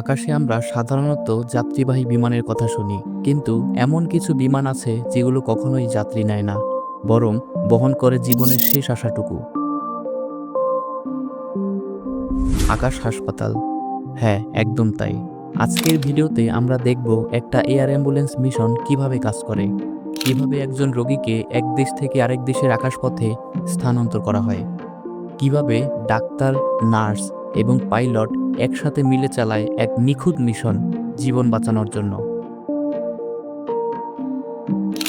আকাশে আমরা সাধারণত যাত্রীবাহী বিমানের কথা শুনি, কিন্তু এমন কিছু বিমান আছে যেগুলো কখনোই যাত্রী নেয় না, বরং বহন করে জীবনের শেষ আশাটুকু। আকাশ হাসপাতাল। হ্যাঁ একদম তাই। আজকের ভিডিওতে আমরা দেখব একটা এয়ার অ্যাম্বুলেন্স মিশন কীভাবে কাজ করে, কীভাবে একজন রোগীকে এক দেশ থেকে আরেক দেশের আকাশপথে স্থানান্তর করা হয়, কীভাবে ডাক্তার, নার্স এবং পাইলট একসাথে মিলে চালায় এক নিখুঁত মিশন জীবন বাঁচানোর জন্য।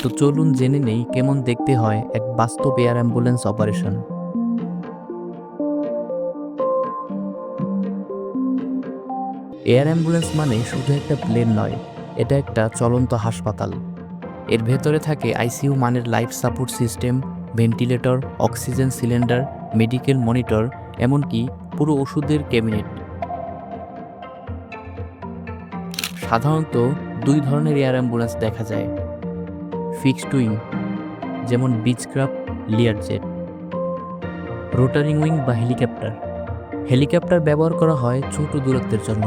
তো চলুন জেনে নেই কেমন দেখতে হয় এক বাস্তব air ambulance operation. Air ambulance মানে শুধু একটা প্লেন নয়, এটা একটা চলন্ত হাসপাতাল। এর ভেতরে থাকে আইসিইউ মানের life support system, ventilator, oxygen cylinder, medical monitor, এমনকি পুরো ওষুধের ক্যাবিনেট। সাধারণত দুই ধরনের এয়ার অ্যাম্বুলেন্স দেখা যায়। ফিক্সড উইং, যেমন বিচক্রাফট লিয়ারজেট রোটারিং উইং বা হেলিকপ্টার। হেলিকপ্টার ব্যবহার করা হয় ছোট দূরত্বের জন্য,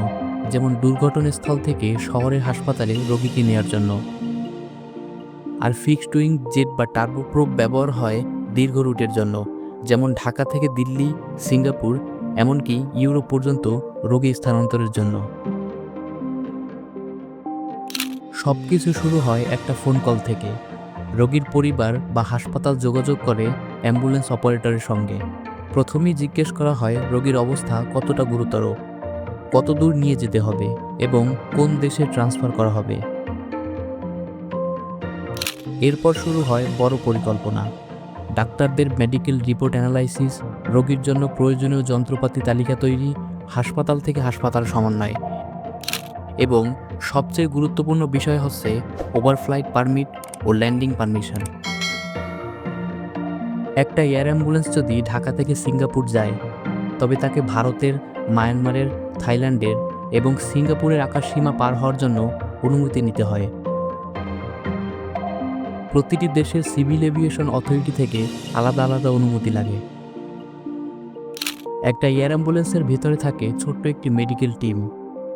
যেমন দুর্ঘটনাস্থল থেকে শহরের হাসপাতালে রোগীকে নেওয়ার জন্য। আর ফিক্সড উইং জেট বা টার্বোপ্রোপ ব্যবহার হয় দীর্ঘ রুটের জন্য, যেমন ঢাকা থেকে দিল্লি, সিঙ্গাপুর, এমনকি ইউরোপ পর্যন্ত রোগী স্থানান্তরের জন্য। সব কিছু শুরু হয় একটা ফোন কল থেকে। রোগীর পরিবার বা হাসপাতাল যোগাযোগ করে অ্যাম্বুলেন্স অপারেটরের সঙ্গে। প্রথমেই জিজ্ঞেস করা হয় রোগীর অবস্থা কতটা গুরুতর, কত দূর নিয়ে যেতে হবে এবং কোন দেশে ট্রান্সফার করা হবে। এরপর শুরু হয় বড় পরিকল্পনা। ডাক্তারদের মেডিকেল রিপোর্ট অ্যানালাইসিস, রোগীর জন্য প্রয়োজনীয় যন্ত্রপাতি তালিকা তৈরি, হাসপাতাল থেকে হাসপাতাল সমন্বয়। এবং সবচেয়ে গুরুত্বপূর্ণ বিষয় হচ্ছে ওভারফ্লাইট পারমিট ও ল্যান্ডিং পারমিশন। একটা এয়ার অ্যাম্বুলেন্স যদি ঢাকা থেকে সিঙ্গাপুর যায়, তবে তাকে ভারতের, মায়ানমারের, থাইল্যান্ডের এবং সিঙ্গাপুরের আকাশ সীমা পার হওয়ার জন্য অনুমতি নিতে হয়। প্রতিটি দেশের সিভিল এভিয়েশন অথরিটি থেকে আলাদা আলাদা অনুমতি লাগে। একটা এয়ার অ্যাম্বুলেন্সের ভিতরে থাকে ছোট্ট একটি মেডিকেল টিম।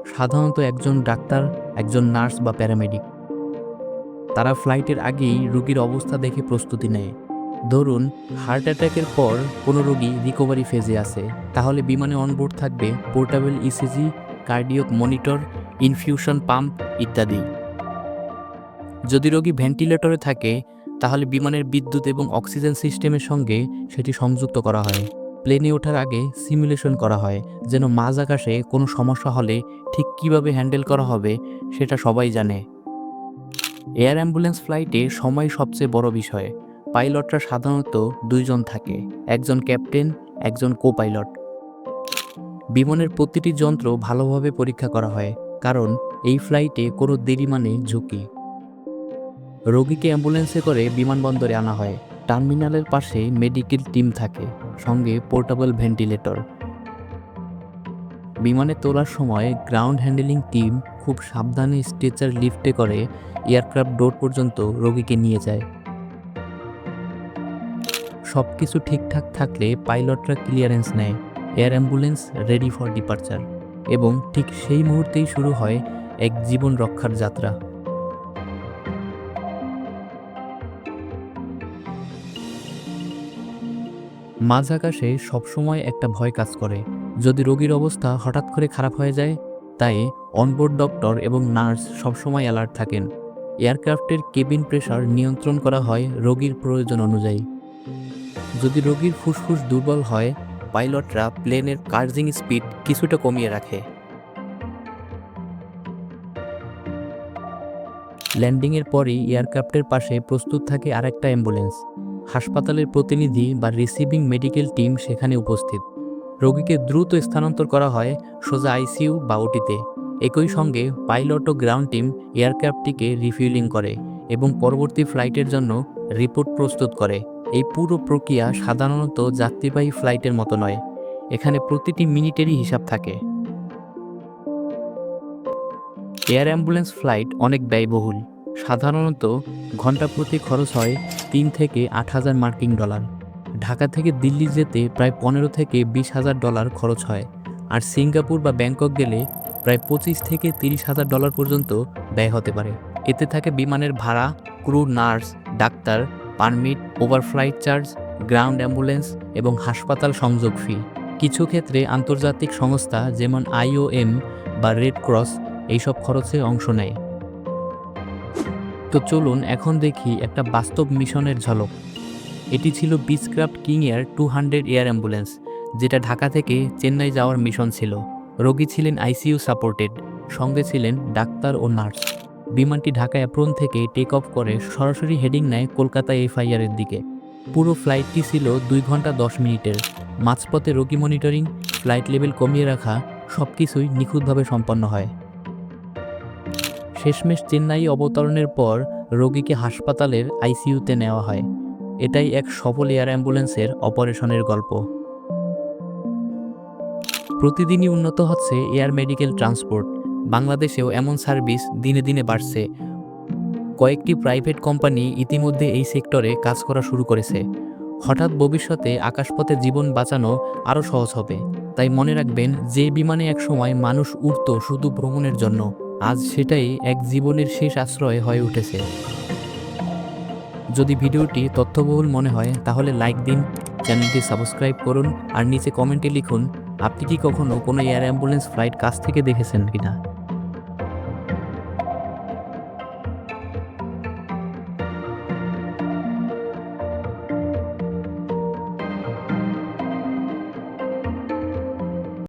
সাধারণত একজন ডাক্তার, একজন নার্স বা প্যারামেডিক। তারা ফ্লাইটের আগেই রোগীর অবস্থা দেখে প্রস্তুতি নেয়। ধরুন, হার্ট অ্যাটাকের পর কোনো রোগী রিকভারি ফেজে আছে, তাহলে বিমানে অনবোর্ড থাকবে portable ECG cardiac monitor, infusion pump ইত্যাদি। যদি রোগী ভেন্টিলেটরে থাকে, তাহলে বিমানের বিদ্যুৎ এবং অক্সিজেন সিস্টেমের সঙ্গে সেটি সংযুক্ত করা হয়। প্লেনে ওঠার আগে সিমুলেশন করা হয়, যেন মাঝ আকাশে কোনো সমস্যা হলে ঠিক কীভাবে হ্যান্ডেল করা হবে সেটা সবাই জানে। এয়ার অ্যাম্বুলেন্স ফ্লাইটে সময় সবচেয়ে বড় বিষয়। পাইলটরা সাধারণত দুইজন থাকে, একজন ক্যাপ্টেন একজন কো পাইলট বিমানের প্রতিটি যন্ত্র ভালোভাবে পরীক্ষা করা হয়, কারণ এই ফ্লাইটে কোনো দেরি মানে ঝুঁকি। রোগীকে অ্যাম্বুলেন্সে করে বিমানবন্দরে আনা হয় টার্মিনালের পাশে মেডিকেল টিম থাকে। সঙ্গে পোর্টেবল ভেন্টিলেটর। বিমানে তোলার সময় গ্রাউন্ড হ্যান্ডেলিং টিম খুব সাবধানে স্ট্রেচার লিফটে করে এয়ারক্রাফট ডোর পর্যন্ত রোগীকে নিয়ে যায়। সব কিছু ঠিকঠাক থাকলে পাইলটরা ক্লিয়ারেন্স নেয়, air ambulance ready for departure এবং ঠিক সেই মুহূর্তেই শুরু হয় এক জীবন রক্ষার যাত্রা। মাঝ আকাশে সবসময় একটা ভয় কাজ করে। যদি রোগীর অবস্থা হঠাৎ করে খারাপ হয়ে যায়, তাই অনবোর্ড ডক্টর এবং নার্স সবসময় অ্যালার্ট থাকেন। এয়ারক্রাফটের কেবিন প্রেশার নিয়ন্ত্রণ করা হয় রোগীর প্রয়োজন অনুযায়ী। যদি রোগীর ফুসফুস দুর্বল হয় পাইলটরা প্লেনের কার্জিং স্পিড কিছুটা কমিয়ে রাখে। ল্যান্ডিংয়ের পরই এয়ারক্রাফটের পাশে প্রস্তুত থাকে আরেকটা অ্যাম্বুলেন্স হাসপাতালের প্রতিনিধি বা রিসিভিং মেডিকেল টিম সেখানে উপস্থিত। রোগীকে দ্রুত স্থানান্তর করা হয় সোজা আইসিইউ বা ওটিতে। একই সঙ্গে পাইলট ও গ্রাউন্ড টিম এয়ারক্রাফটটিকে রিফিউলিং করে এবং পরবর্তী ফ্লাইটের জন্য রিপোর্ট প্রস্তুত করে। এই পুরো প্রক্রিয়া সাধারণত যাত্রীবাহী ফ্লাইটের মতো নয়, এখানে প্রতিটি মিনিটেরই হিসাব থাকে। এয়ার অ্যাম্বুলেন্স ফ্লাইট অনেক ব্যয়বহুল। সাধারণত ঘণ্টা প্রতি খরচ হয় তিন থেকে আট হাজার মার্কিন ডলার। ঢাকা থেকে দিল্লি যেতে প্রায় পনেরো থেকে বিশ হাজার ডলার খরচ হয়। আর সিঙ্গাপুর বা ব্যাংকক গেলে প্রায় পঁচিশ থেকে তিরিশ হাজার ডলার পর্যন্ত ব্যয় হতে পারে। এতে থাকে বিমানের ভাড়া, crew, nurse, doctor, permit, overflight charge, ground ambulance এবং হাসপাতাল সংযোগ ফি। কিছু ক্ষেত্রে আন্তর্জাতিক সংস্থা যেমন আইওএম বা রেড ক্রস এইসব খরচে অংশ নেয়। তো চলুন এখন দেখি একটা বাস্তব মিশনের ঝলক। এটি ছিল Beechcraft King Air two hundred air ambulance, যেটা ঢাকা থেকে চেন্নাই যাওয়ার মিশন ছিল। রোগী ছিলেন আইসিইউ সাপোর্টেড, সঙ্গে ছিলেন ডাক্তার ও নার্স। বিমানটি ঢাকা অ্যাপ্রন থেকে টেক অফ করে সরাসরি হেডিং নেয় কলকাতা এফআইআরের দিকে। পুরো ফ্লাইটটি ছিল দুই ঘণ্টা দশ মিনিটের। মাঝপথে রোগী মনিটরিং ফ্লাইট লেভেল কমিয়ে রাখা সব কিছুই নিখুঁতভাবে সম্পন্ন হয়। শেষমেশ চেন্নাই অবতরণের পর রোগীকে হাসপাতালের আইসিইউতে নেওয়া হয়। এটাই এক সফল এয়ার অ্যাম্বুলেন্সের অপারেশনের গল্প। প্রতিদিনই উন্নত হচ্ছে এয়ার মেডিকেল ট্রান্সপোর্ট। বাংলাদেশেও এমন সার্ভিস দিনে দিনে বাড়ছে। কয়েকটি প্রাইভেট কোম্পানি ইতিমধ্যে এই সেক্টরে কাজ করা শুরু করেছে। হঠাৎ ভবিষ্যতে আকাশপথে জীবন বাঁচানো আরও সহজ হবে। তাই মনে রাখবেন, যে বিমানে একসময় মানুষ উড়ত শুধু ভ্রমণের জন্য। আজ সেটাই এক জীবনের শেষ আশ্রয় হয়ে উঠেছে। যদি ভিডিওটি তথ্যবহুল মনে হয়, তাহলে লাইক দিন, চ্যানেলটি সাবস্ক্রাইব করুন, আর নিচে কমেন্টে লিখুন, আপনি কি কখনো কোনো এয়ার অ্যাম্বুলেন্স ফ্লাইট কাছ থেকে দেখেছেন কিনা?